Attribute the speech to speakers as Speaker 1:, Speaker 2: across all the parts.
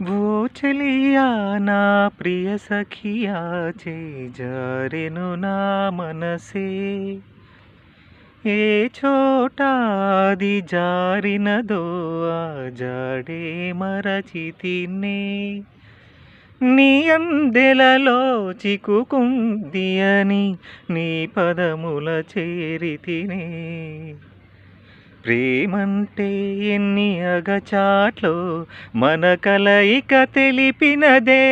Speaker 1: ఓ చెలియా నా ప్రియ సఖియా చే జారెను నా మనసే ఏ చోటాది జారినదో ఆ జాడే మరచితినే నీ అందెలలో చిక్కుకుంది అని నీ పదముల చేరితినే ప్రేమంటే ఎన్ని అగచాట్లో మన కలయిక తెలిపినదే.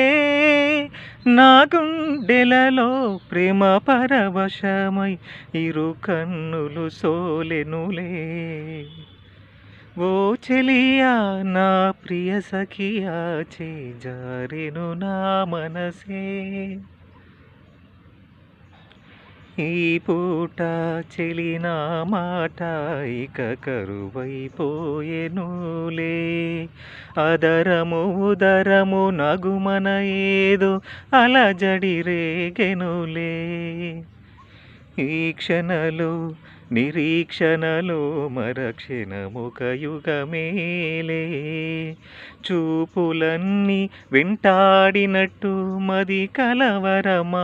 Speaker 1: నా గుండెలలో ప్రేమ పరవశమై ఇరు కన్నులు సోలెనులే. ఓ చెలియా నా ప్రియ సఖియా చేజారెను నా మనసే. ఈ పూట చెలిన మాట ఇక కరువైపోయెనులే అదరము ఉదరము నగుమన ఏదో అలజడి రేగెనులే ఈ క్షణలో నిరీక్షణలో మరక్షణముఖ యుగమేలే చూపులన్నీ వెంటాడినట్టు మది కలవరమాయనులే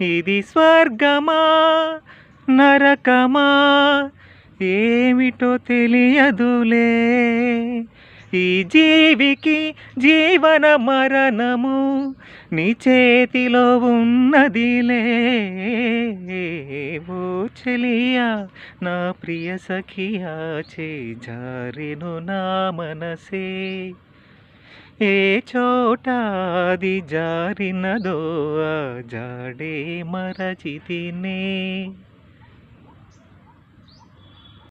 Speaker 1: ఇది స్వర్గమా? నరకమా? ఏమిటో తెలియదులే. ఈ జీవికి జీవన మరణము నీ చేతిలో ఉన్నదిలే. ఓ చెలియా నా ప్రియ సఖియా చే జారిను నా మనసే. ఏ చోట అది జారినదో ఆ జాడే మరచితినే.